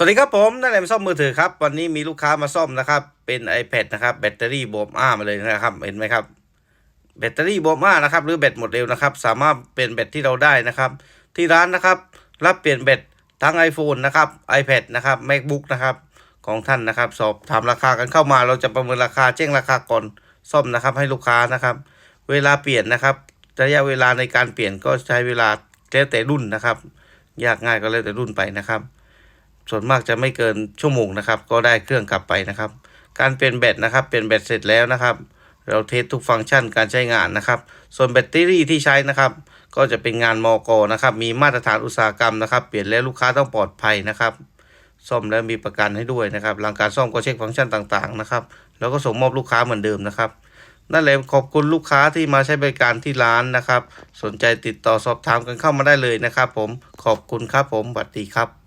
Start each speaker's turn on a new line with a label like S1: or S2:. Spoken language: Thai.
S1: สวัสดีครับผมนั่นแหละซ่อมมือถือครับ วันนี้มีลูกค้ามาซ่อมนะครับ เป็น iPad นะครับ แบตเตอรี่บวมอ้ามาเลยนะครับ เห็นไหมครับ แบตเตอรี่บวมอ้านะครับ หรือแบตหมดเร็วนะครับ สามารถเป็นแบตที่เราได้นะครับ ที่ร้านนะครับ รับเปลี่ยนแบตทั้ง iPhone นะครับ iPad นะครับ MacBook นะครับ ของท่านนะครับ สอบถามราคากันเข้ามา เราจะประเมินราคาแจ้งราคาก่อนซ่อมนะครับ ให้ลูกค้านะครับ เวลาเปลี่ยนนะครับ ระยะเวลาในการเปลี่ยนก็ใช้เวลาแล้วแต่รุ่นนะครับ ยากง่ายก็แล้วแต่รุ่นไปนะครับ ส่วนมากจะไม่เกินชั่วโมงนะครับ ก็ได้เครื่องกลับไปนะครับ การเปลี่ยนแบตนะครับ เปลี่ยนแบตเสร็จแล้วนะครับ เราเทสทุกฟังก์ชันการใช้งานนะครับ ส่วนแบตเตอรี่ที่ใช้นะครับ ก็จะเป็นงานมอกนะครับ มีมาตรฐานอุตสาหกรรมนะครับ เปลี่ยนแล้วลูกค้าต้องปลอดภัยนะครับ ซ่อมแล้วมีประกันให้ด้วยนะครับ หลังการซ่อมก็เช็คฟังก์ชันต่างๆนะครับ แล้วก็ส่งมอบลูกค้าเหมือนเดิมนะครับนั่นแหละขอบคุณลูกค้าที่มาใช้บริการที่ร้านนะครับ สนใจติดต่อสอบถามกันเข้ามาได้เลยนะครับผมขอบคุณครับผมสวัสดีครับ